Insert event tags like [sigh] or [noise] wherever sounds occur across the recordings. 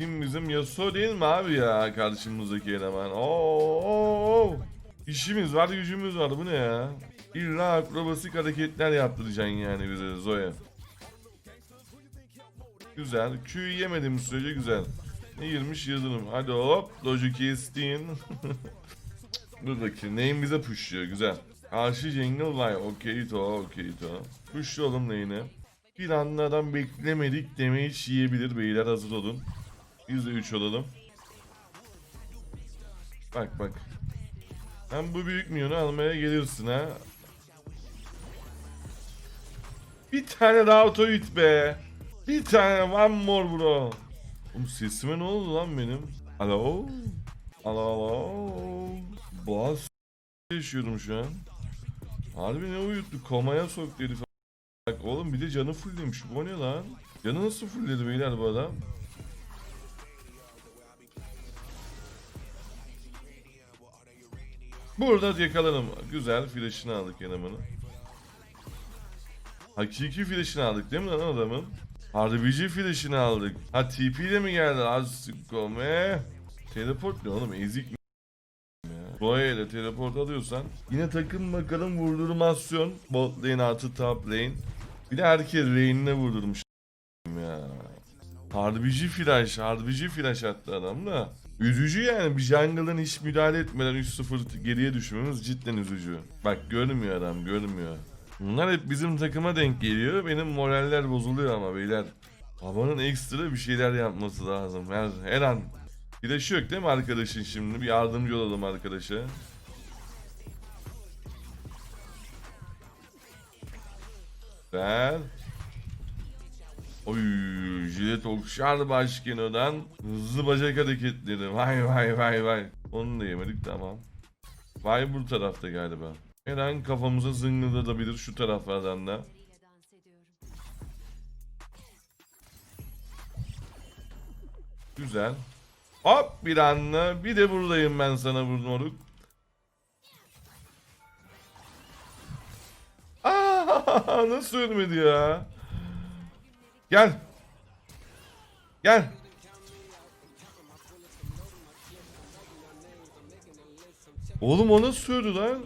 Kim bizim Yasuo değil mi abi ya karşımızdaki eleman? Oo, oo. İşimiz var gücümüz var bu ne ya? İlla akrobasik hareketler yaptıracaksın yani bize Zoya. Güzel. Q'yu yemediğim sürece güzel. Ne girmiş yıldırım. Hadi hop. Doju kestin. [laughs] Dur bakayım. Neyin bize pushluyor. Güzel. Karşı jungle var. Okey to. Okey to. Oğlum neyini. Bir anlardan beklemedik damage yiyebilir beyler hazır olun. %3 olalım. Bak bak. Hem bu büyük milyonu almaya gelirsin ha. Bir tane daha otoit be. Bir tane one more bro. Oğlum sesime ne oldu lan benim? Alo? Alo alo? Boğaz yaşıyorum şu an. Harbi ne uyuttu? Komaya soktu herif. Bak oğlum bir de canı fulllemiş. Bu ne lan? Canı nasıl fullledi beyler bu adam? Burada yakalanım. Güzel flash'ını aldık yanımını. Hakiki flash'ını aldık değil mi lan adamın? RBG flash'ını aldık. Ha TP ile mi geldi? Azikome. Teleport ne oğlum ezik mi? ya? Boya ile teleport alıyorsan yine takım bakalım vurdurmasyon bot lane artı top lane bir de herkes lane'ine vurdurmuş ya RBG flash RBG flash attı adam da Üzücü yani bir jungle'ın hiç müdahale etmeden 3-0 geriye düşmemiz cidden üzücü. Bak görmüyor adam görmüyor. Bunlar hep bizim takıma denk geliyor. Benim moraller bozuluyor ama beyler. Babanın ekstra bir şeyler yapması lazım. Her, her an. Flaşı yok değil mi arkadaşın şimdi? Bir yardımcı olalım arkadaşa. Güzel. Oy, jilet okşar başkenodan hızlı bacak hareketleri. Vay vay vay vay. Onu da yemedik tamam. Vay bu tarafta galiba. Her an kafamıza zıngıldatabilir şu taraflardan da. Güzel. Hop bir anla. Bir de buradayım ben sana bu moruk. [laughs] Nasıl ölmedi ya? Gel. Gel. Oğlum o nasıl öldü lan?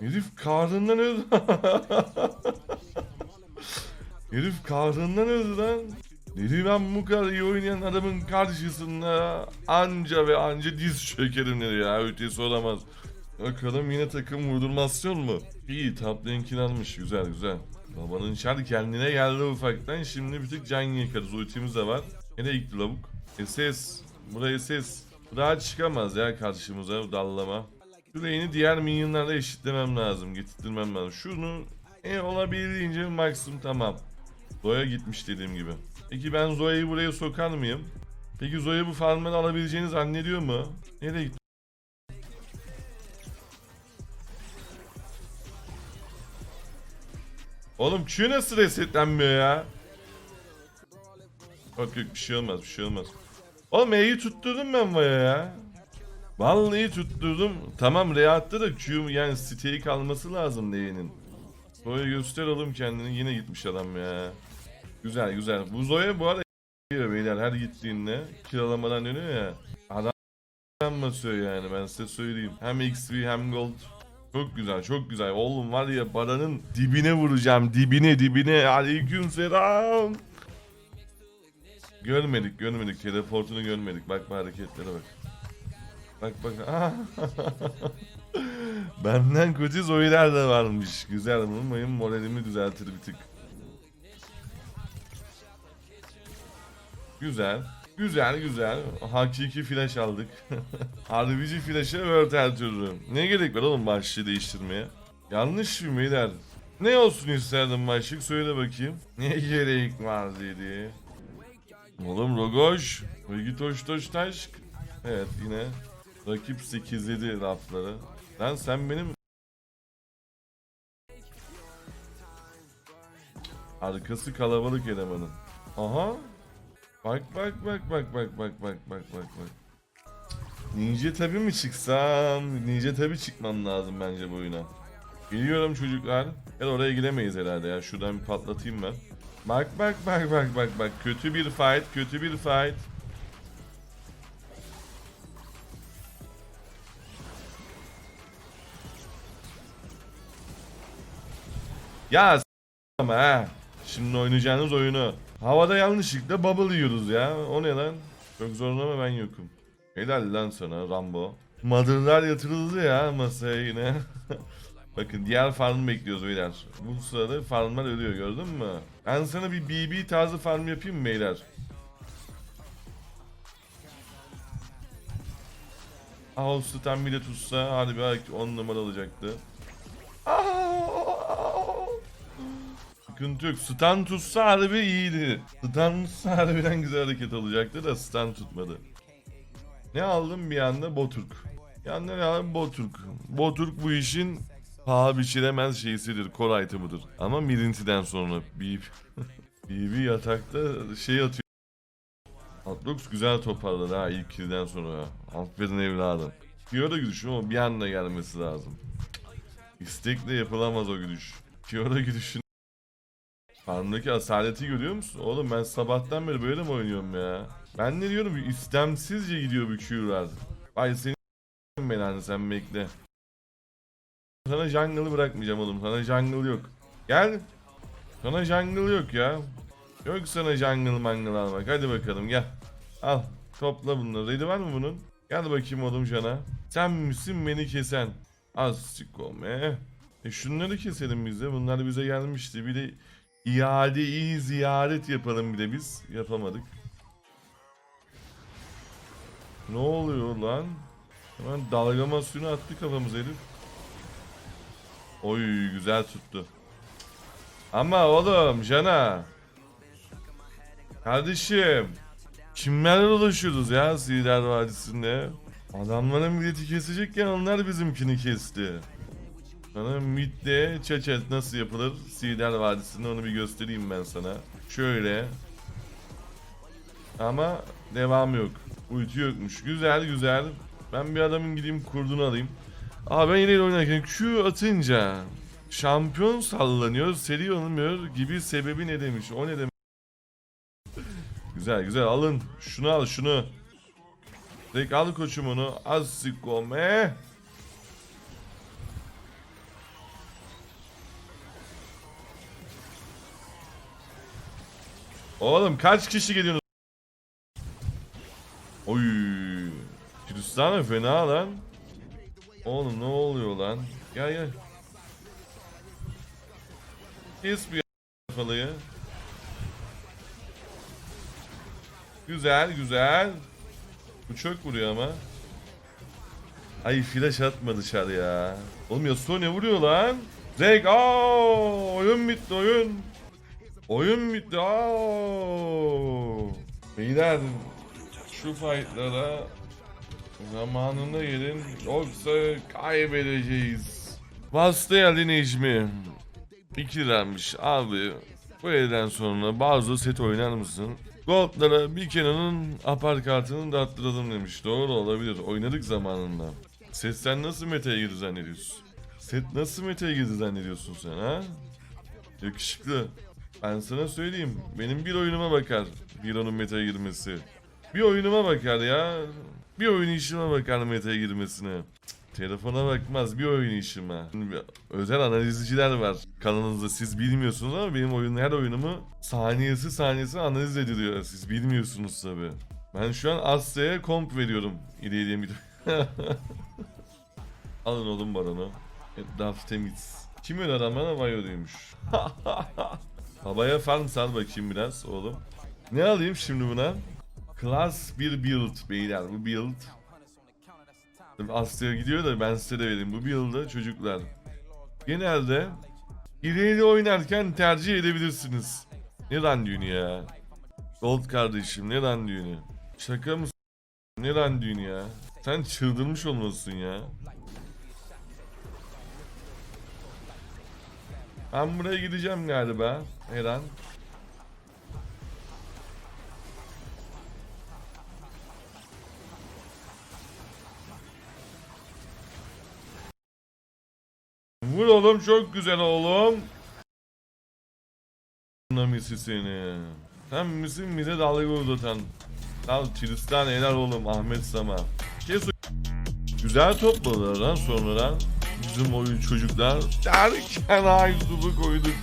Herif karnından öldü. [laughs] Herif karnından öldü lan. Dedi ben bu kadar iyi oynayan adamın karşısında anca ve anca diz çökerim dedi ya ötesi olamaz. Bakalım yine takım vurdurmasyon mu? İyi top almış güzel güzel. Babanın şer kendine geldi ufaktan şimdi bir tık can yakarız ultimiz de var. Yine ilk lavuk. SS. Buraya SS. Daha çıkamaz ya karşımıza dallama. Şu lane'i diğer minyonlarla eşitlemem lazım. Getirtmem lazım. Şunu en olabildiğince maksimum tamam. Zoya gitmiş dediğim gibi. Peki ben Zoya'yı buraya sokar mıyım? Peki Zoya bu farmları alabileceğini zannediyor mu? Nereye gitti? Oğlum Q nasıl resetlenmiyor ya? Yok yok bir şey olmaz bir şey olmaz. Oğlum E'yi tutturdum ben Vaya ya. Vallahi tutturdum. Tamam R attı da Q yani siteyi kalması lazım L'nin. Zoya göster oğlum kendini yine gitmiş adam ya. Güzel güzel. Bu Zoya bu arada diyor beyler her gittiğinde kiralamadan dönüyor ya. Adam basıyor yani ben size söyleyeyim. Hem XP hem gold. Çok güzel çok güzel. Oğlum var ya paranın dibine vuracağım. Dibine dibine. Aleyküm selam. Görmedik görmedik. Teleportunu görmedik. Bak bu hareketlere bak. Bak bak. [laughs] Benden kötü Zoe'ler de varmış. Güzel. Umarım moralimi düzeltir bir tık. Güzel. Güzel güzel. Hakiki flash aldık. [laughs] RBG flash'e World her. Ne gerek var oğlum başlığı değiştirmeye? Yanlış mı beyler? Ne olsun isterdin başlık söyle bakayım. [laughs] Ne gerek var dedi. Oğlum Rogoş. Bilgi toş toş taş. Evet yine. Rakip 8'ledi rafları. Lan sen benim... Arkası kalabalık elemanın. Aha. Bak bak bak bak bak bak bak bak bak bak. Ninja tabi mi çıksam? Ninja tabi çıkmam lazım bence bu oyuna. Biliyorum çocuklar. Ben oraya giremeyiz herhalde ya. Şuradan bir patlatayım ben. Bak bak bak bak bak bak. Kötü bir fight, kötü bir fight. Ya ama ha. Şimdi oynayacağınız oyunu Havada yanlışlıkla bubble yiyoruz ya. O ne lan? Çok zorlama ben yokum. Helal lan sana Rambo. Mother'lar yatırıldı ya masaya yine. [laughs] Bakın diğer farmı bekliyoruz beyler. Bu sırada farmlar ölüyor gördün mü? Ben sana bir BB tarzı farm yapayım mı beyler? Ağustos'tan bir de tutsa harbi belki 10 numara alacaktı. Sıkıntı yok. Stun tutsa harbi iyiydi. Stun tutsa harbiden güzel hareket olacaktı da stun tutmadı. Ne aldım bir anda? Boturk. Yani ne aldım? Boturk. Boturk bu işin paha biçilemez şeysidir. Core item'ıdır. Ama Mirinti'den sonra BB. BB [laughs] yatakta şey atıyor. Atrox güzel toparladı ha ilk kill'den sonra. Aferin evladım. Fiora güdüşü ama bir anda gelmesi lazım. İstekle yapılamaz o güdüş. Fiora güdüşün Farmdaki asaleti görüyor musun? Oğlum ben sabahtan beri böyle mi oynuyorum ya? Ben ne diyorum istemsizce gidiyor bu Q'lar. Ay senin [laughs] belanı sen bekle. Sana jungle'ı bırakmayacağım oğlum. Sana jungle yok. Gel. Sana jungle yok ya. Yok sana jungle mangle almak. Hadi bakalım gel. Al. Topla bunları. Ready var mı bunun? Gel bakayım oğlum cana. Sen misin beni kesen? Az me. E şunları keselim biz de. Bunlar bize gelmişti. Bir de iadeyi ziyaret yapalım bir de biz. Yapamadık. Ne oluyor lan? Hemen dalgamasyonu attı kafamıza herif. Oy güzel tuttu. Ama oğlum Jana. Kardeşim. Kimlerle dolaşıyoruz ya Sider Vadisi'nde? Adamların milleti kesecekken onlar bizimkini kesti. Sana midde çeçet nasıl yapılır Sider Vadisi'nde onu bir göstereyim ben sana. Şöyle. Ama devam yok. Ulti yokmuş. Güzel güzel. Ben bir adamın gideyim kurdunu alayım. Aa ben yine oynarken Q atınca şampiyon sallanıyor, seri olmuyor gibi sebebi ne demiş? O ne demek? Güzel güzel alın. Şunu al şunu. Direkt al koçum onu. Azikome. Oğlum kaç kişi geliyorsunuz? Oy. Tristana fena lan. Oğlum ne oluyor lan? Gel gel. Kes bir kafalıyı. Güzel güzel. Bu çok vuruyor ama. Ay flash atma dışarı ya. Oğlum Yasuo ne vuruyor lan? Zek aa oyun bitti oyun. Oyun bitti aa. Beyler şu fightlara zamanında gelin yoksa kaybedeceğiz. Bastı geldi Necmi. 2 liraymış abi. Bu elden sonra bazı set oynar mısın? Gold'lara bir Kenan'ın apar kartını da attıralım demiş. Doğru olabilir. Oynadık zamanında. Set sen nasıl meta'ya girdi zannediyorsun? Set nasıl meta'ya girdi zannediyorsun sen ha? Yakışıklı. Ben sana söyleyeyim. Benim bir oyunuma bakar. Bir onun meta'ya girmesi. Bir oyunuma bakar ya. Bir oynayışıma bakar meta'ya girmesine. Telefona bakmaz bir oynayışıma. Şimdi Özel analizciler var kanalınızda siz bilmiyorsunuz ama benim oyun her oyunumu saniyesi saniyesi analiz ediliyor. Siz bilmiyorsunuz tabi. Ben şu an Asya'ya komp veriyorum. İleriye bir [laughs] Alın oğlum baronu. Etraf temiz. Kim öyle adam bana Babaya farm sal bakayım biraz oğlum. Ne alayım şimdi buna? Class bir build beyler bu build. Asya gidiyor da ben size de vereyim. Bu build'ı çocuklar. Genelde ileriyle oynarken tercih edebilirsiniz. Ne lan düğünü ya? Gold kardeşim ne lan düğünü? Şaka mısın? Ne lan düğünü ya? Sen çıldırmış olmalısın ya. Ben buraya gideceğim galiba. Her an. Vur oğlum çok güzel oğlum. Namisi seni. Sen misin bize dalga uzatan. Al Tristan helal oğlum Ahmet Sama. Şey Güzel topladılar lan sonradan. Bizim oyun çocuklar. Derken Aysu'mu koyduk.